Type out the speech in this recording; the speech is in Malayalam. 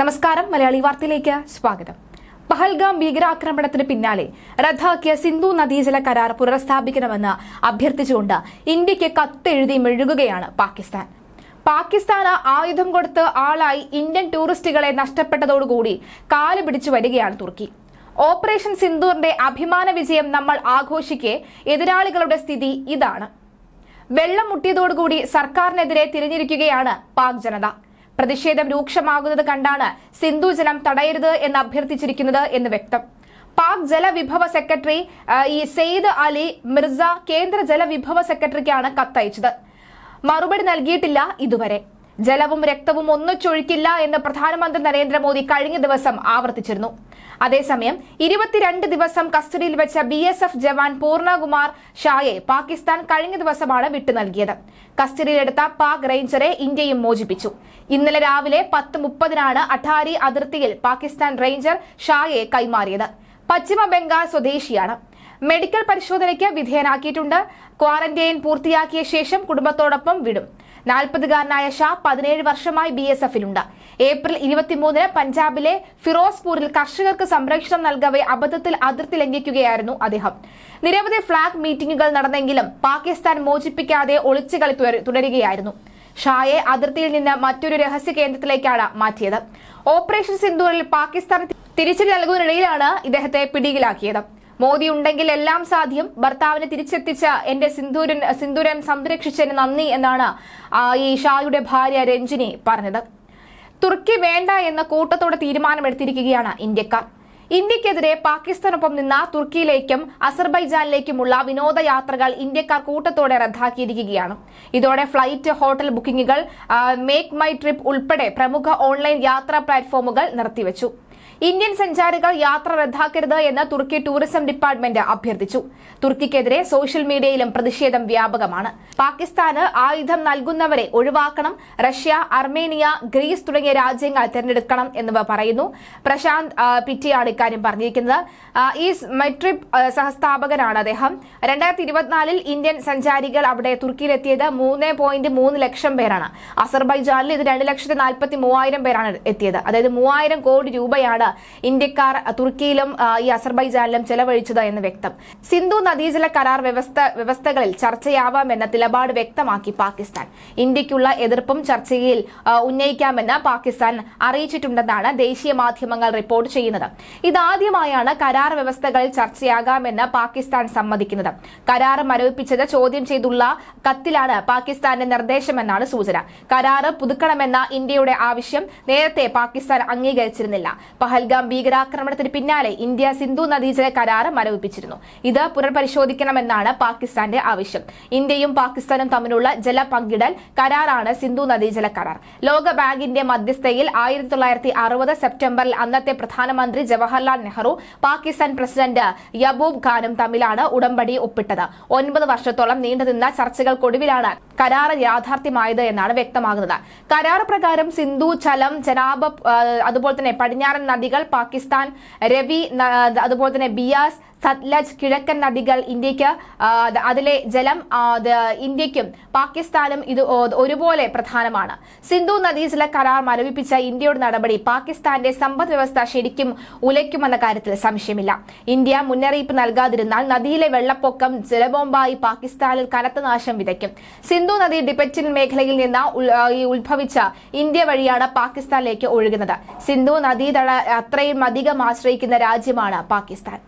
നമസ്കാരം മലയാളി വാർത്തയിലേക്ക് സ്വാഗതം. പഹൽഗാം ഭീകരാക്രമണത്തിന് പിന്നാലെ റദ്ദാക്കിയ സിന്ധു നദീജല കരാർ പുനഃസ്ഥാപിക്കണമെന്ന് അഭ്യർത്ഥിച്ചുകൊണ്ട് ഇന്ത്യയ്ക്ക് കത്തെഴുതി മെഴുകുകയാണ് പാകിസ്ഥാൻ. പാകിസ്ഥാന് ആയുധം കൊടുത്ത് ആളായി ഇന്ത്യൻ ടൂറിസ്റ്റുകളെ നഷ്ടപ്പെട്ടതോടുകൂടി കാൽ പിടിച്ചു വരികയാണ് തുർക്കി. ഓപ്പറേഷൻ സിന്ദൂറിന്റെ അഭിമാന വിജയം നമ്മൾ ആഘോഷിക്കെ എതിരാളികളുടെ സ്ഥിതി ഇതാണ്. വെള്ളം മുട്ടിയതോടുകൂടി സർക്കാരിനെതിരെ തിരിഞ്ഞിരിക്കുകയാണ് പാക് ജനത. പ്രതിഷേധം രൂക്ഷമാകുന്നത് കണ്ടാണ് സിന്ധു ജലം തടയരുത് എന്ന് അഭ്യർത്ഥിച്ചിരിക്കുന്നത് എന്ന് വ്യക്തം. പാക് ജലവിഭവ സെക്രട്ടറി ഈ സെയ്ദ് അലി മിർസ കേന്ദ്ര ജലവിഭവ സെക്രട്ടറിക്കാണ് കത്തയച്ചത്. മറുപടി നൽകിയിട്ടില്ല ഇതുവരെ. ജലവും രക്തവും ഒന്നിച്ചൊഴുക്കില്ല എന്ന് പ്രധാനമന്ത്രി നരേന്ദ്രമോദി കഴിഞ്ഞ ദിവസം ആവർത്തിച്ചിരുന്നു. അതേസമയം ഇരുപത്തിരണ്ട് ദിവസം കസ്റ്റഡിയിൽ വെച്ച B S F jawan Purnakumar ഷായെ പാകിസ്ഥാൻ കഴിഞ്ഞ ദിവസമാണ് വിട്ടു നൽകിയത്. കസ്റ്റഡിയിലെടുത്ത പാക് റേഞ്ചറെ ഇന്ത്യയും മോചിപ്പിച്ചു. ഇന്നലെ രാവിലെ പത്ത് മുപ്പതിനാണ് അഠാരി അതിർത്തിയിൽ പാകിസ്ഥാൻ റേഞ്ചർ ഷായെ കൈമാറിയത്. പശ്ചിമ ബംഗാൾ സ്വദേശിയാണ്. മെഡിക്കൽ പരിശോധനയ്ക്ക് വിധേയനാക്കിയിട്ടുണ്ട്. ക്വാറന്റൈൻ പൂർത്തിയാക്കിയ ശേഷം കുടുംബത്തോടൊപ്പം വിടും. നാൽപ്പതുകാരനായ ഷാ പതിനേഴ് വർഷമായി ബി എസ് എഫിലുണ്ട് ഏപ്രിൽ ഇരുപത്തിമൂന്നിന് പഞ്ചാബിലെ ഫിറോസ്പൂരിൽ കർഷകർക്ക് സംരക്ഷണം നൽകവെ അബദ്ധത്തിൽ അതിർത്തി ലംഘിക്കുകയായിരുന്നു അദ്ദേഹം. നിരവധി ഫ്ളാഗ് മീറ്റിംഗുകൾ നടന്നെങ്കിലും പാകിസ്ഥാൻ മോചിപ്പിക്കാതെ ഒളിച്ചുകളി തുടരുകയായിരുന്നു. ഷായെ അതിർത്തിയിൽ നിന്ന് മറ്റൊരു രഹസ്യ കേന്ദ്രത്തിലേക്കാണ് മാറ്റിയത്. ഓപ്പറേഷൻ സിന്ദൂറിൽ പാകിസ്ഥാൻ തിരിച്ചടി നൽകുന്നതിനിടയിലാണ് ഇദ്ദേഹത്തെ പിടിയിലാക്കിയത്. മോദി ഉണ്ടെങ്കിൽ എല്ലാം സാധ്യം. ഭർത്താവിനെ തിരിച്ചെത്തിച്ച എന്റെ സിന്ദൂരൻ സിന്ദൂരൻ സംരക്ഷിച്ചതിന് നന്ദി എന്നാണ് ഈ ഷായുടെ ഭാര്യ രഞ്ജിനി പറഞ്ഞത്. തുർക്കി വേണ്ട എന്ന കൂട്ടത്തോടെ തീരുമാനമെടുത്തിരിക്കുകയാണ് ഇന്ത്യക്കാർ. ഇന്ത്യക്കെതിരെ പാകിസ്ഥാനൊപ്പം നിന്ന തുർക്കിയിലേക്കും അസർബൈജാനിലേക്കുമുള്ള വിനോദയാത്രകൾ ഇന്ത്യക്കാർ കൂട്ടത്തോടെ റദ്ദാക്കിയിരിക്കുകയാണ്. ഇതോടെ ഫ്ലൈറ്റ് ഹോട്ടൽ ബുക്കിംഗുകൾ മേക്ക് മൈ ട്രിപ്പ് ഉൾപ്പെടെ പ്രമുഖ ഓൺലൈൻ യാത്രാ പ്ലാറ്റ്ഫോമുകൾ നിർത്തിവച്ചു. ഇന്ത്യൻ സഞ്ചാരികൾ യാത്ര റദ്ദാക്കരുത് എന്ന് തുർക്കി ടൂറിസം ഡിപ്പാർട്ട്മെന്റ് അഭ്യർത്ഥിച്ചു. തുർക്കിക്കെതിരെ സോഷ്യൽ മീഡിയയിലും പ്രതിഷേധം വ്യാപകമാണ്. പാകിസ്ഥാന് ആയുധം നൽകുന്നവരെ ഒഴിവാക്കണം. റഷ്യ അർമേനിയ ഗ്രീസ് തുടങ്ങിയ രാജ്യങ്ങൾ തിരഞ്ഞെടുക്കണം എന്നിവ പറയുന്നു. പ്രശാന്ത് പിറ്റിയാണ് ഇക്കാര്യം പറഞ്ഞിരിക്കുന്നത്. ഈ മെട്രിപ് സഹസ്ഥാപകനാണ് അദ്ദേഹം. രണ്ടായിരത്തി ഇരുപത്തിനാലിൽ ഇന്ത്യൻ സഞ്ചാരികൾ അവിടെ തുർക്കിയിലെത്തിയത് മൂന്ന് പോയിന്റ് മൂന്ന് ലക്ഷം പേരാണ്. അസർബൈജാനിൽ ഇത് രണ്ട് ലക്ഷത്തി നാൽപ്പത്തി മൂവായിരം പേരാണ് എത്തിയത്. അതായത് മൂവായിരം കോടി രൂപയാണ് ഇന്ത്യക്കാർ തുർക്കിയിലും ഈ അസർബൈജാനിലും ചെലവഴിച്ചത് എന്ന് വ്യക്തം. സിന്ധു നദീജല കരാർ വ്യവസ്ഥ വ്യവസ്ഥകളിൽ ചർച്ചയാവാമെന്ന നിലപാട് വ്യക്തമാക്കി പാകിസ്ഥാൻ. ഇന്ത്യക്കുള്ള എതിർപ്പും ചർച്ചയിൽ ഉന്നയിക്കാമെന്ന് പാകിസ്ഥാൻ അറിയിച്ചിട്ടുണ്ടെന്നാണ് ദേശീയ മാധ്യമങ്ങൾ റിപ്പോർട്ട് ചെയ്യുന്നത്. ഇതാദ്യമായാണ് കരാർ വ്യവസ്ഥകളിൽ ചർച്ചയാകാമെന്ന് പാകിസ്ഥാൻ സമ്മതിക്കുന്നത്. കരാർ മരവിപ്പിച്ചത് ചോദ്യം ചെയ്തുള്ള കത്തിലാണ് പാകിസ്ഥാന്റെ നിർദ്ദേശമെന്നാണ് സൂചന. കരാറ് പുതുക്കണമെന്ന ഇന്ത്യയുടെ ആവശ്യം നേരത്തെ പാകിസ്ഥാൻ അംഗീകരിച്ചിരുന്നില്ല. പഹൽഗാം ഭീകരാക്രമണത്തിന് പിന്നാലെ ഇന്ത്യ സിന്ധു നദീജല കരാറ് മരവിപ്പിച്ചിരുന്നു. ഇത് പുനർപരിശോധിക്കണമെന്നാണ് പാകിസ്ഥാന്റെ ആവശ്യം. ഇന്ത്യയും പാകിസ്ഥാനും തമ്മിലുള്ള ജല പങ്കിടൽ കരാറാണ് സിന്ധു നദീജല കരാർ. ലോക ബാങ്കിന്റെ മധ്യസ്ഥയിൽ ആയിരത്തി തൊള്ളായിരത്തി അറുപത് സെപ്റ്റംബറിൽ അന്നത്തെ പ്രധാനമന്ത്രി ജവഹർലാൽ നെഹ്റു പാകിസ്ഥാൻ പ്രസിഡന്റ് യബൂബ് ഖാനും തമ്മിലാണ് ഉടമ്പടി ഒപ്പിട്ടത്. ഒൻപത് വർഷത്തോളം നീണ്ടുനിന്ന ചർച്ചകൾക്കൊടുവിലാണ് കരാർ യാഥാർത്ഥ്യമായത് എന്നാണ് വ്യക്തമാകുന്നത്. കരാർ പ്രകാരം സിന്ധു ചലം ജനാബ് അതുപോലെ തന്നെ പടിഞ്ഞാറൻ നദികൾ പാകിസ്ഥാൻ രവി അതുപോലെ തന്നെ ബിയാസ് സത്ലജ് കിഴക്കൻ നദികൾ ഇന്ത്യയ്ക്ക് അതിലെ ജലം ഇന്ത്യക്കും പാകിസ്ഥാനും ഇത് ഒരുപോലെ പ്രധാനമാണ്. സിന്ധു നദീജല കരാർ മരവിപ്പിച്ച ഇന്ത്യയുടെ നടപടി പാകിസ്ഥാന്റെ സമ്പദ് വ്യവസ്ഥ ശരിക്കും ഉലയ്ക്കുമെന്ന കാര്യത്തിൽ സംശയമില്ല. ഇന്ത്യ മുന്നറിയിപ്പ് നൽകാതിരുന്നാൽ നദിയിലെ വെള്ളപ്പൊക്കം ജലബോംബായി പാകിസ്ഥാനിൽ കനത്ത നാശം വിതയ്ക്കും. സിന്ധു നദി ടിബറ്റൻ മേഖലയിൽ നിന്ന് ഉത്ഭവിച്ച ഇന്ത്യ വഴിയാണ് പാകിസ്ഥാനിലേക്ക് ഒഴുകുന്നത്. സിന്ധു നദീതട അത്രയും അധികം ആശ്രയിക്കുന്ന രാജ്യമാണ് പാകിസ്ഥാൻ.